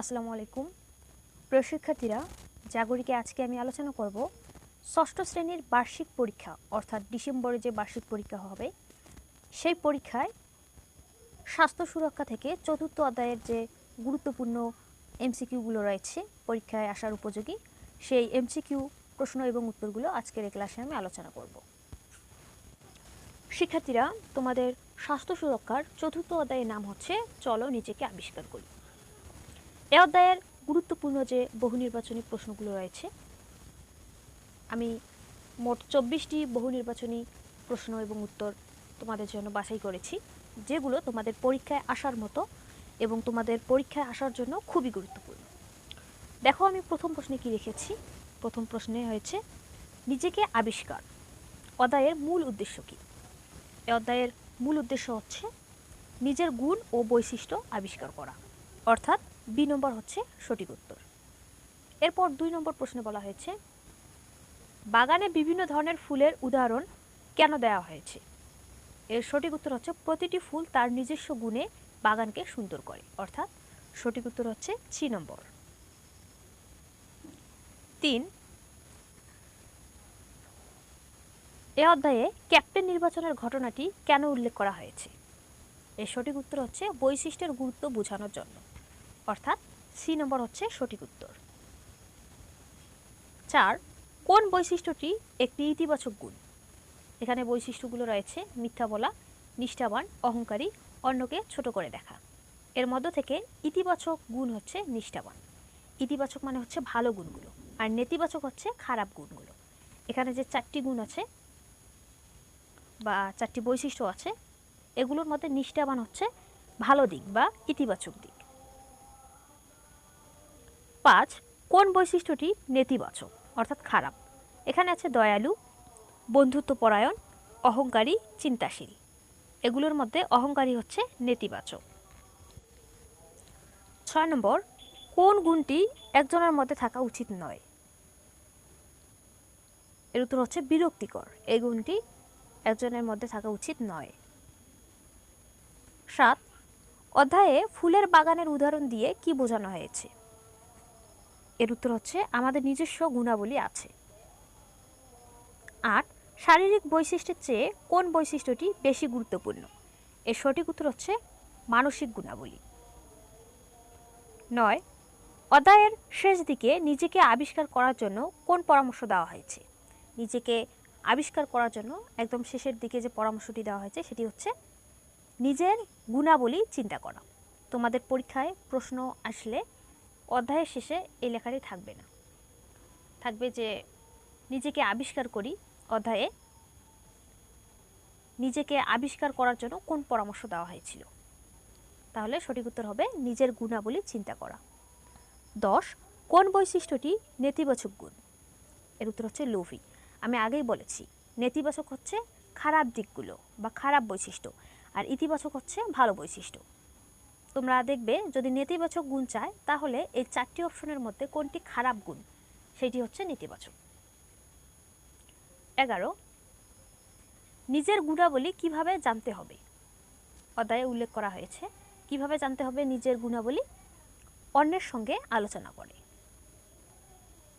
আসসালামু আলাইকুম। প্রিয় শিক্ষার্থীরা, জাগরিকে আজকে আমি আলোচনা করব ষষ্ঠ শ্রেণির বার্ষিক পরীক্ষা, অর্থাৎ ডিসেম্বরে যে বার্ষিক পরীক্ষা হবে, সেই পরীক্ষায় স্বাস্থ্য সুরক্ষা থেকে চতুর্থ অধ্যায়ের যে গুরুত্বপূর্ণ এমসিকিউগুলো রয়েছে, পরীক্ষায় আসার উপযোগী, সেই এমসিকিউ প্রশ্ন এবং উত্তরগুলো আজকের এই ক্লাসে আমি আলোচনা করব। শিক্ষার্থীরা, তোমাদের স্বাস্থ্য সুরক্ষার চতুর্থ অধ্যায়ের নাম হচ্ছে, চলো নিজেকে আবিষ্কার করি। এ অধ্যায়ের গুরুত্বপূর্ণ যে বহু নির্বাচনী প্রশ্নগুলো রয়েছে, আমি মোট চব্বিশটি বহু নির্বাচনী প্রশ্ন এবং উত্তর তোমাদের জন্য বাছাই করেছি, যেগুলো তোমাদের পরীক্ষায় আসার মতো এবং তোমাদের পরীক্ষায় আসার জন্য খুবই গুরুত্বপূর্ণ। দেখো, আমি প্রথম প্রশ্নে কি রেখেছি প্রথম প্রশ্নে হয়েছে, নিজেকে আবিষ্কার। অধ্যায়ের মূল উদ্দেশ্য কী? এ অধ্যায়ের মূল উদ্দেশ্য হচ্ছে নিজের গুণ ও বৈশিষ্ট্য আবিষ্কার করা। অর্থাৎ বি নম্বর হচ্ছে সঠিক উত্তর। এরপর দুই নম্বর প্রশ্নে বলা হয়েছে, বাগানে বিভিন্ন ধরনের ফুলের উদাহরণ কেন দেওয়া হয়েছে? এর সঠিক উত্তর হচ্ছে, প্রতিটি ফুল তার নিজস্ব গুণে বাগানকে সুন্দর করে। অর্থাৎ সঠিক উত্তর হচ্ছে সি নম্বর। তিন, এ অধ্যায়ে ক্যাপ্টেন নির্বাচনের ঘটনাটি কেন উল্লেখ করা হয়েছে? এর সঠিক উত্তর হচ্ছে বৈশিষ্ট্যের গুরুত্ব বোঝানোর জন্য। অর্থাৎ সি নম্বর হচ্ছে সঠিক উত্তর। চার, কোন বৈশিষ্ট্যটি একটি ইতিবাচক গুণ? এখানে বৈশিষ্ট্যগুলো রয়েছে মিথ্যা বলা, নিষ্ঠাবান, অহংকারী, অন্যকে ছোট করে দেখা। এর মধ্য থেকে ইতিবাচক গুণ হচ্ছে নিষ্ঠাবান। ইতিবাচক মানে হচ্ছে ভালো গুণগুলো, আর নেতিবাচক হচ্ছে খারাপ গুণগুলো। এখানে যে চারটি গুণ আছে বা চারটি বৈশিষ্ট্য আছে, এগুলোর মধ্যে নিষ্ঠাবান হচ্ছে ভালো দিক বা ইতিবাচক দিক। পাঁচ, কোন বৈশিষ্ট্যটি নেতিবাচক, অর্থাৎ খারাপ? এখানে আছে দয়ালু, বন্ধুত্বপরায়ণ, অহংকারী, চিন্তাশীল। এগুলোর মধ্যে অহংকারী হচ্ছে নেতিবাচক। ছয় নম্বর, কোন গুণটি একজনের মধ্যে থাকা উচিত নয়? এর উত্তর হচ্ছে বিরক্তিকর। এই গুণটি একজনের মধ্যে থাকা উচিত নয়। সাত, অধ্যায়ে ফুলের বাগানের উদাহরণ দিয়ে কি বোঝানো হয়েছে? এর উত্তর হচ্ছে আমাদের নিজস্ব গুণাবলী আছে। আট, শারীরিক বৈশিষ্ট্যের চেয়ে কোন বৈশিষ্ট্যটি বেশি গুরুত্বপূর্ণ? এর সঠিক উত্তর হচ্ছে মানসিক গুণাবলী। নয়, অধ্যায়ের শেষ দিকে নিজেকে আবিষ্কার করার জন্য কোন পরামর্শ দেওয়া হয়েছে? নিজেকে আবিষ্কার করার জন্য একদম শেষের দিকে যে পরামর্শটি দেওয়া হয়েছে সেটি হচ্ছে নিজের গুণাবলী চিন্তা করা। তোমাদের পরীক্ষায় প্রশ্ন আসলে অধ্যায়ের শেষে এই লেখাটি থাকবে না। থাকবে যে নিজেকে আবিষ্কার করি অধ্যায়ে। নিজেকে আবিষ্কার করার জন্য কোন পরামর্শ দেওয়া হয়েছিল? তাহলে সঠিক উত্তর হবে নিজের গুণাবলী চিন্তা করা। দশ, কোন বৈশিষ্ট্যটি নেতিবাচক গুণ? এর উত্তর হচ্ছে লোভী আমি আগেই বলেছি, নেতিবাচক হচ্ছে খারাপ দিকগুলো বা খারাপ বৈশিষ্ট্য, আর ইতিবাচক হচ্ছে ভালো বৈশিষ্ট্য। তোমরা দেখবে যদি নেতিবাচক গুণ চায়, তাহলে এই চারটি অপশনের মধ্যে কোনটি খারাপ গুণ? সেটি হচ্ছে নেতিবাচক। এগারো, নিজের গুণাবলী কীভাবে জানতে হবে? অধ্যায়ে উল্লেখ করা হয়েছে, কীভাবে জানতে হবে নিজের গুণাবলী? অন্যের সঙ্গে আলোচনা করে।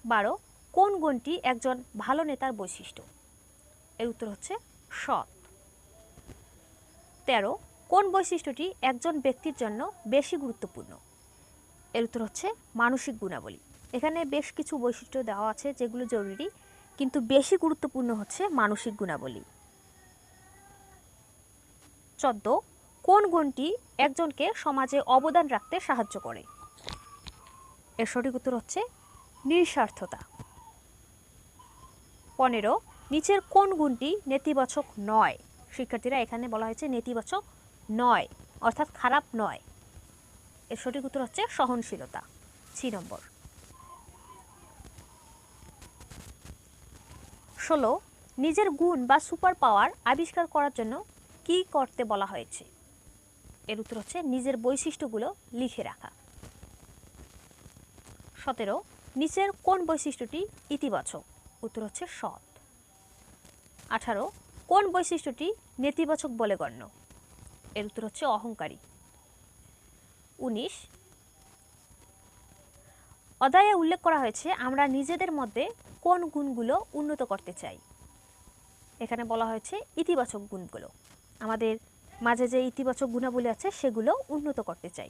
বারো, কোন গুণটি একজন ভালো নেতার বৈশিষ্ট্য? এর উত্তর হচ্ছে সৎ। তেরো কোন বৈশিষ্ট্যটি একজন ব্যক্তির জন্য বেশি গুরুত্বপূর্ণ? এর উত্তর হচ্ছে মানসিক গুণাবলী। এখানে বেশ কিছু বৈশিষ্ট্য দেওয়া আছে যেগুলো জরুরি, কিন্তু বেশি গুরুত্বপূর্ণ হচ্ছে মানসিক গুণাবলী। চোদ্দ, কোন গুণটি একজনকে সমাজে অবদান রাখতে সাহায্য করে? এর সঠিক উত্তর হচ্ছে নিঃস্বার্থতা। পনেরো, নিচের কোন গুণটি নেতিবাচক নয়? শিক্ষার্থীরা এখানে বলা হয়েছে নেতিবাচক নয়, অর্থাৎ খারাপ নয়। এর সঠিক উত্তর হচ্ছে সহনশীলতা। C number. ষোলো, নিজের গুণ বা সুপার পাওয়ার আবিষ্কার করার জন্য কি করতে বলা হয়েছে? এর উত্তর হচ্ছে নিজের বৈশিষ্ট্যগুলো লিখে রাখা। সতেরো, নিচের কোন বৈশিষ্ট্যটি ইতিবাচক? উত্তর হচ্ছে সৎ। আঠারো, কোন বৈশিষ্ট্যটি নেতিবাচক বলে গণ্য? এর উত্তর হচ্ছে অহংকারী। উনিশ। অধ্যায়ে উল্লেখ করা হয়েছে, আমরা নিজেদের মধ্যে কোন গুণগুলো উন্নত করতে চাই? এখানে বলা হয়েছে ইতিবাচক গুণগুলো। আমাদের মাঝে যে ইতিবাচক গুণাবলী আছে, সেগুলো উন্নত করতে চাই।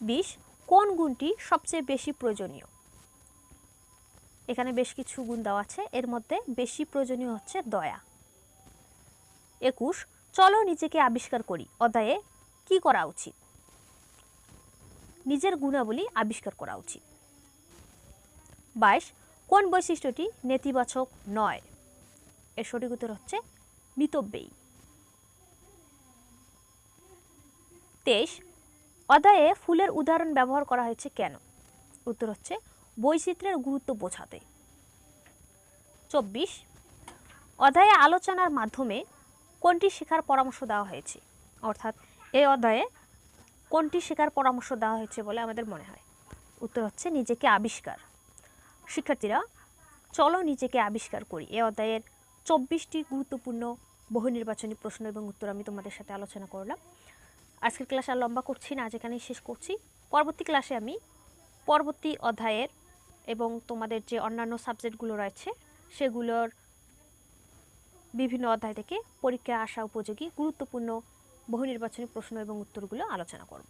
বিশ। কোন গুণটি সবচেয়ে বেশি প্রয়োজনীয়? এখানে বেশ কিছু গুণ দেওয়া আছে, এর মধ্যে বেশি প্রয়োজনীয় হচ্ছে দয়া। একুশ, চলো নিজেকে আবিষ্কার করি। অধ্যায়ে, কি করা উচিত? নিজের গুণাবলী আবিষ্কার করা উচিত। বাইশ, কোন বৈশিষ্ট্যটি নেতিবাচক নয়? এর সঠিক উত্তর হচ্ছে মিতব্যয়ী। তেইশ, অধ্যায়ে ফুলের উদাহরণ ব্যবহার করা হয়েছে কেন? উত্তর হচ্ছে বৈচিত্র্যের গুরুত্ব বোঝাতে। চব্বিশ, অধ্যায়ে আলোচনার মাধ্যমে কোনটি শেখার পরামর্শ দেওয়া হয়েছে? অর্থাৎ এই অধ্যায়ে কোনটি শেখার পরামর্শ দেওয়া হয়েছে বলে আমাদের মনে হয়? উত্তর হচ্ছে নিজেকে আবিষ্কার। শিক্ষার্থীরা, চলো নিজেকে আবিষ্কার করি। এই অধ্যায়ের চব্বিশটি গুরুত্বপূর্ণ বহু নির্বাচনী প্রশ্ন এবং উত্তর আমি তোমাদের সাথে আলোচনা করলাম। আজকের ক্লাস আর লম্বা করছি না, আজ এখানেই শেষ করছি। পরবর্তী ক্লাসে আমি পরবর্তী অধ্যায়ের এবং তোমাদের যে অন্যান্য সাবজেক্টগুলো রয়েছে, সেগুলোর বিভিন্ন অধ্যায় থেকে পরীক্ষায় আসা উপযোগী গুরুত্বপূর্ণ বহু নির্বাচনী প্রশ্ন এবং উত্তরগুলো আলোচনা করব।